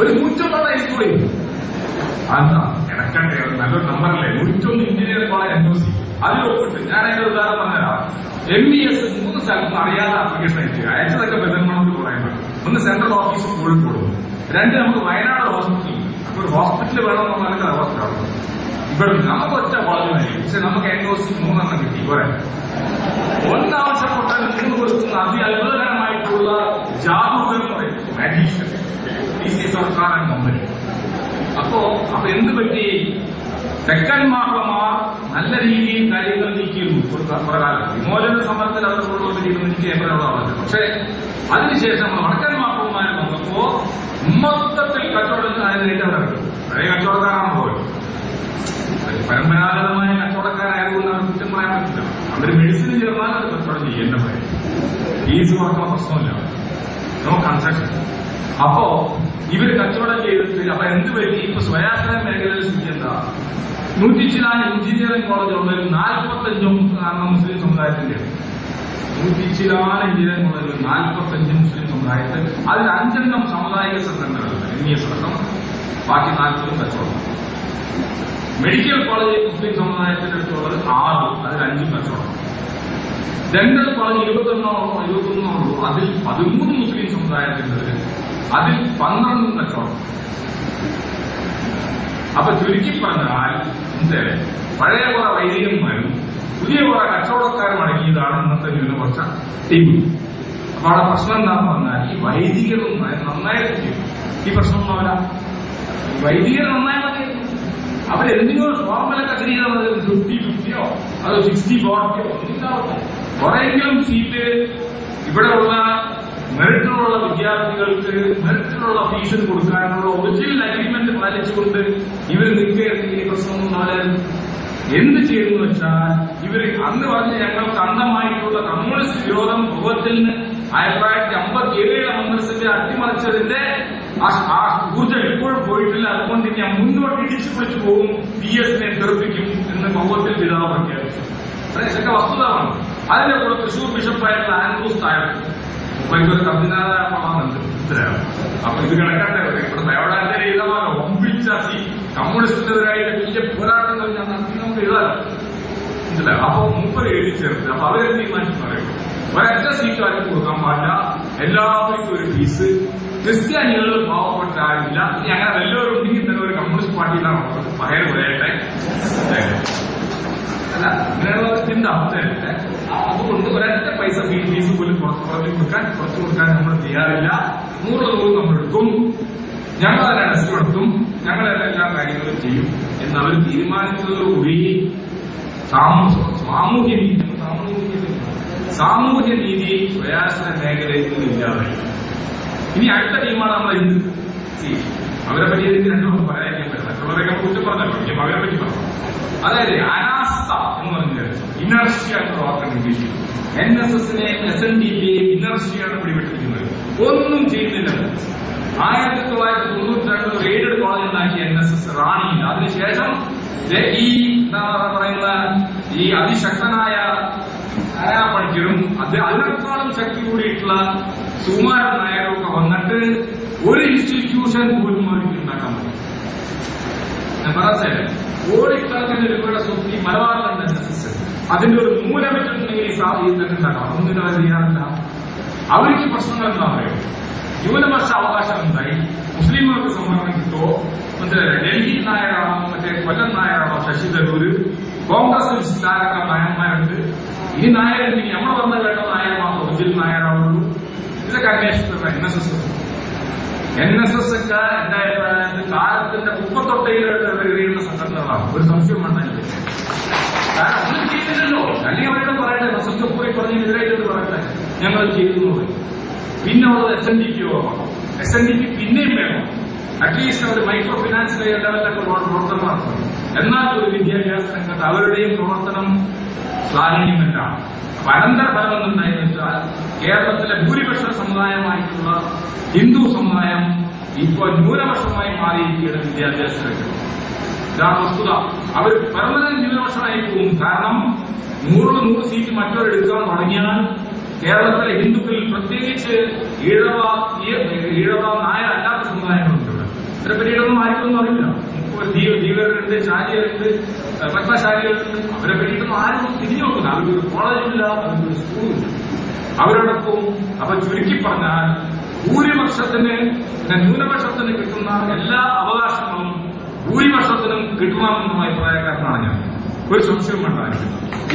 ഒരു നൂറ്റൊന്നാണ് ഹൈസ്കൂളിൽ അതാ കിടക്കട്ടെ അത് നല്ലൊരു നമ്പറല്ലേ നൂറ്റൊന്ന് എഞ്ചിനീയറിംഗ് കോളേജ് സി അതിൽ ഒപ്പിട്ട്. ഞാൻ അതിന്റെ ഉദാഹരണം പറഞ്ഞുതരാം. എം ബി എസ് മൂന്ന് സ്ഥലത്ത് അറിയാതെ ആപ്ലിക്കേഷൻ അയച്ചു. അയച്ചതൊക്കെ ബദൽമണത്ത് പറയുന്നത് ഒന്ന് സെൻട്രൽ ഓഫീസ് കോഴിക്കോട് രണ്ട് നമുക്ക് വയനാട് ഹോസ്പിറ്റൽ അപ്പൊ ഒരു ഹോസ്പിറ്റൽ വേണമെന്നുള്ള അവസ്ഥയാണ് ഇവിടെ നമുക്ക് ഒറ്റ കോളേജ് മതി. പക്ഷെ നമുക്ക് എൻ ഒ സി മൂന്നെണ്ണം കിട്ടി. പോരെ? ഒന്നാവശ്യപ്പെട്ടാൽ മൂന്ന് കൊടുക്കുന്ന അതിഅത്ഭുതകരമായിട്ടുള്ള ജാബുകൾ എന്ന് പറയും magician D C Sarkar company അപ്പോ അപ്പൊ എന്ത് പറ്റി? തെക്കൻ മാർഗമാർ നല്ല രീതിയിൽ കാര്യങ്ങൾ നീക്കിയിരുന്നു ഒരു കാലം വിമോചന സമരത്തിൽ അവരുടെ രീതിയിൽ നീക്കിയപ്പോഴുള്ളതാണ് പക്ഷെ അതിനുശേഷം വടക്കൻ മാർഗമാർ വന്നപ്പോ മൊത്തത്തിൽ കച്ചവടം അതിനായിട്ട് അവിടെ ഇറങ്ങി പഴയ കച്ചവടക്കാരാണ് പോയത്. പരമ്പരാഗതമായ കച്ചവടക്കാരായതുകൊണ്ട് അവർ കുറ്റം പറയാൻ പറ്റില്ല. അവർ മെഡിസിൻ ചേർന്നാൽ അത് കച്ചവടം ചെയ്യേണ്ട. പറയും ഫീസ് കൊടുക്കാൻ പ്രശ്നമില്ല. നോ കൺസെഷൻ അപ്പോ ഇവർ കച്ചവടം ചെയ്തിട്ട് അപ്പൊ എന്ത് പറ്റി? ഇപ്പൊ സ്വയാശ്രയ മേഖലയിൽ സ്ഥിതി എന്താ? നൂറ്റി ചിലാൻ എഞ്ചിനീയറിംഗ് കോളേജ് ഉള്ളതിൽ നാൽപ്പത്തഞ്ചും മുസ്ലിം സമുദായത്തിന്റെ നൂറ്റി എഞ്ചിനീയറിംഗ് കോളേജിൽ നാൽപ്പത്തഞ്ച് മുസ്ലിം സമുദായത്തിൽ. അതിൽ അഞ്ചെണ്ണം സാമുദായിക സംഘടനകളുണ്ട്. എൻ എസ് ബാക്കി നാൽപ്പതും കച്ചവടം. മെഡിക്കൽ കോളേജ് മുസ്ലിം സമുദായത്തിന്റെ അടുത്തുള്ളത് ആറ്. അതിൽ അഞ്ചും കച്ചവടം. ഡെന്റൽ കോളേജ് ഇരുപത്തൊന്നോ ഇരുപത്തൊന്നോ ഉള്ളൂ അതിൽ പതിമൂന്ന് മുസ്ലിം സമുദായത്തിന്റെത് അതിൽ പന്ത്രണ്ടും കച്ചവടം. അപ്പൊ ചുരുക്കി പറഞ്ഞാൽ എന്ത് പഴയ കുറെ വൈദികന്മാരും പുതിയ കുറെ കച്ചവടക്കാരും അടങ്ങിയതാണ് ഇന്നത്തെ ന്യൂനപക്ഷ ടീം. അപ്പൊ അവിടെ പ്രശ്നം എന്താന്ന് പറഞ്ഞാൽ ഈ വൈദികരും നന്നായിട്ട് ഈ പ്രശ്നം ഈ വൈദികർ നന്നായി മതി അവരെന്തിനോ ഫോർമലൊക്കെ അഗ്രീതാണ് ഫിഫ്റ്റി ഫിഫ്റ്റിയോ അതോ സിക്സ്റ്റി ഫോർട്ടിയോ ഒന്നുണ്ടാവട്ടെ കുറെയെങ്കിലും സീറ്റ് ഇവിടെയുള്ള മെറിറ്റിലുള്ള വിദ്യാർത്ഥികൾക്ക് മെറിറ്റിലുള്ള ഫീസ് കൊടുക്കാനുള്ള ഒറിജിനൽ അഗ്രിമെന്റ് പാലിച്ചുകൊണ്ട് ഇവർ നിൽക്കുകയാണെങ്കിൽ ഈ പ്രശ്നമൊന്നും നാലായിരുന്നു എന്ത് ചെയ്യുന്നു വെച്ചാൽ ഇവർ അന്ന് പറഞ്ഞ് ഞങ്ങൾക്ക് അന്തമായിട്ടുള്ള കമ്മ്യൂണിസ്റ്റ് വിരോധം ഭൂവത്തിന് ആയിരത്തി തൊള്ളായിരത്തി അമ്പത്തി ഏഴിലെ കോൺഗ്രസിന്റെ അട്ടിമറിച്ചതിന്റെ ആ ഊർജം എപ്പോഴും പോയിട്ടില്ല. അതുകൊണ്ട് ഞാൻ മുന്നോട്ട് ഇടിച്ചു പിടിച്ചു പോകും. പി എസിനെ തെറിപ്പിക്കും എന്ന് ഭൗവത്തിൽ പിതാവ് പ്രഖ്യാപിച്ചു. അത് ഇതൊക്കെ വസ്തുതമാണ് അതിന്റെ കൂടെ തൃശൂർ ബിഷപ്പായിട്ടുള്ള ആൻഡ്രൂസ് താഴെ മുമ്പ് ഒരു കർദിനാളുണ്ട് ഇത്രയാണ് അപ്പൊ ഇത് കിടക്കട്ടെ ഇവിടെ തയ്യാറാന്റെ എഴുതാമല്ലോ ഒമ്പിച്ച സി. കമ്മ്യൂണിസ്റ്റിനെതിരായിട്ട് വലിയ പോരാട്ടങ്ങൾ ഞാൻ നടത്തി നമുക്ക് എഴുതാലോ? മനസ്സിലായോ? അപ്പൊ മൂപ്പർ എഴുതി ചേർത്ത്. അപ്പൊ അവരെ തീരുമാനിച്ചു പറയും ഒരൊറ്റ സീറ്റ് ആരും കൊടുക്കാൻ പാടില്ല. എല്ലാവർക്കും ഒരു ഫീസ് ക്രിസ്ത്യാനികൾ പാവപ്പെട്ട ആരില്ല ഇനി അങ്ങനെ വല്ലവരും ഉണ്ടെങ്കിൽ തന്നെ ഒരു കമ്മ്യൂണിസ്റ്റ് പാർട്ടിയിലാണ് പകരം അല്ല അങ്ങനെയുള്ള അർത്ഥം ചിന്ത അവസ്ഥയല്ലേ അതുകൊണ്ട് ഒരൊറ്റ പൈസ ഫീസ് പോലും പുറത്ത് കുറച്ച് കൊടുക്കാൻ പുറത്തു കൊടുക്കാൻ നമ്മൾ തയ്യാറില്ല. നൂറ് നൂറ് നമ്മൾ എടുക്കും. ഞങ്ങൾ അതിനെ ടെസ്റ്റ് നടത്തും. ഞങ്ങൾ അതിന്റെ എല്ലാ കാര്യങ്ങളും ചെയ്യും എന്ന് അവർ തീരുമാനിച്ചതോടുകൂടി സാമൂ- സാമൂഹ്യ നീതി സാമൂഹ്യ നീതി സ്വയാശ്രയ മേഖലയിൽ നിന്ന് ഇല്ലാതായി. ഇനി അടുത്ത ടീമാണ് നമ്മൾ എന്ത് അവരെ പറ്റി എനിക്ക് രണ്ടു പറയാൻ പറ്റില്ല. മറ്റുള്ളവരൊക്കെ കുറ്റം പറഞ്ഞല്ലോ അവരെ പറ്റി പറഞ്ഞു അതായത് അനാസ്ഥ എന്ന് പറഞ്ഞാൽ ഇനർഷ്യ എന്ന വാക്കാണ് ഇംഗ്ലീഷിൽ എൻ എസ് എസിനെ എസ് എൻ ഡി പിയെ ഇനർഷ്യയാണ് പിടിപെട്ടിരിക്കുന്നത് ഒന്നും ചെയ്യുന്നില്ല ആയിരത്തി തൊള്ളായിരത്തി തൊണ്ണൂറ്റി രണ്ട് എയ്ഡഡ് കോളേജ് ഉണ്ടാക്കിയ എൻ എസ് എസ് റാണിയിൽ. അതിനുശേഷം ഈ എന്താ പറയുന്ന ഈ അതിശക്തനായ പണിക്കരും അത് അതിനേക്കാളും ശക്തി കൂടിയിട്ടുള്ള സുമാരൻ നായരൊക്കെ വന്നിട്ട് ഒരു ഇൻസ്റ്റിറ്റ്യൂഷൻ പോലും അവർക്ക് ഉണ്ടാക്കാൻ പറ്റും ഞാൻ പറയാൻ കോടിക്കണക്കിന് രൂപയുടെ സ്വത്ത് ഈ മലബാറിലുണ്ട് അതിന്റെ ഒരു മൂലം വെച്ചിട്ടുണ്ടെങ്കിൽ ഈ സാ- ഈ തന്നെ ഉണ്ടാക്കാം ഒന്നിനും അവർ ചെയ്യാറില്ല. അവർക്ക് പ്രശ്നങ്ങൾ എന്താ പറയുക ന്യൂനപക്ഷ അവകാശം എന്തായി മുസ്ലിങ്ങൾക്ക് സംവരണം കിട്ടുമോ മറ്റേ ഡൽഹി നായരാണോ? മറ്റേ കൊല്ലം നായരാണോ? ശശി തരൂര്? കോൺഗ്രസ് ലിസ്റ്റിലാരൊക്കെ നായന്മാരുണ്ട്. ഈ ഇനി നമ്മൾ വന്ന കേട്ട നായർ മാത്രം ഒറിജിനൽ നായരാവുള്ളൂ. ഇതൊക്കെ അന്വേഷിച്ചിട്ടുണ്ട് N S S N S S കാലത്തിന്റെ മുപ്പത്തൊട്ടയിലോട്ട് എറിയുന്ന സംഘടനകളാണ്. ഒരു സംശയം വേണ്ട എനിക്ക്. കാരണം ഒന്നും ചെയ്തില്ലല്ലോ. അല്ലെങ്കിൽ അവരോട് പറയട്ടെ നസക്കപ്പൂരി പറഞ്ഞതിനെതിരായിട്ട് പറയട്ടെ. ഞങ്ങൾ ചെയ്തു പിന്നെ ഉള്ളത് S N D P S N D പിന്നെയും വേണം. അറ്റ്ലീസ്റ്റ് അവർ മൈക്രോ ഫിനാൻസ് ലെവലിലൊക്കെ പ്രവർത്തനമാണ് എന്നാൽ ഒരു വിദ്യാഭ്യാസ രംഗത്ത് അവരുടെയും പ്രവർത്തനം ശ്ലാഘനീയമല്ല അനന്തരഫലം എന്തുണ്ടായെന്ന് വെച്ചാൽ കേരളത്തിലെ ഭൂരിപക്ഷ സമുദായമായിട്ടുള്ള ഹിന്ദു സമുദായം ഇപ്പോൾ ന്യൂനപക്ഷമായി മാറിയിരിക്കുകയാണ് വിദ്യാഭ്യാസ ഇതാണ് വസ്തുത. അവർ പെർമനന്റ് ന്യൂനപക്ഷമായി പോകും. കാരണം നൂറിൽ നൂറ് സീറ്റ് മറ്റൊരു എടുക്കാൻ തുടങ്ങിയാൽ കേരളത്തിലെ ഹിന്ദുക്കളിൽ പ്രത്യേകിച്ച് ഈഴവ ഈഴവ നായർ അല്ലാത്ത സമുദായങ്ങളുണ്ട് ഇവിടെ. പേര് പറ്റിയിട്ടൊന്നും ആർക്കൊന്നും അറിയില്ല. ഇപ്പോൾ ദീപ ദീപകരുണ്ട് ചാരിയരുണ്ട് പത്മശാലികളുണ്ട്. അവരെ പറ്റിയിട്ടൊന്നും ആരും തിരിഞ്ഞു നോക്കില്ല അവർക്കൊരു കോളേജില്ല അവർക്കൊരു സ്കൂളില്ല അവരോടൊപ്പം അപ്പൊ ചുരുക്കി പറഞ്ഞാൽ ഭൂരിപക്ഷത്തിന് ന്യൂനപക്ഷത്തിന് കിട്ടുന്ന എല്ലാ അവകാശങ്ങളും ഭൂരിപക്ഷത്തിനും കിട്ടണമെന്നുള്ള അഭിപ്രായക്കാരനാണ് ഞാൻ. ഒരു സംശയവും വേണ്ട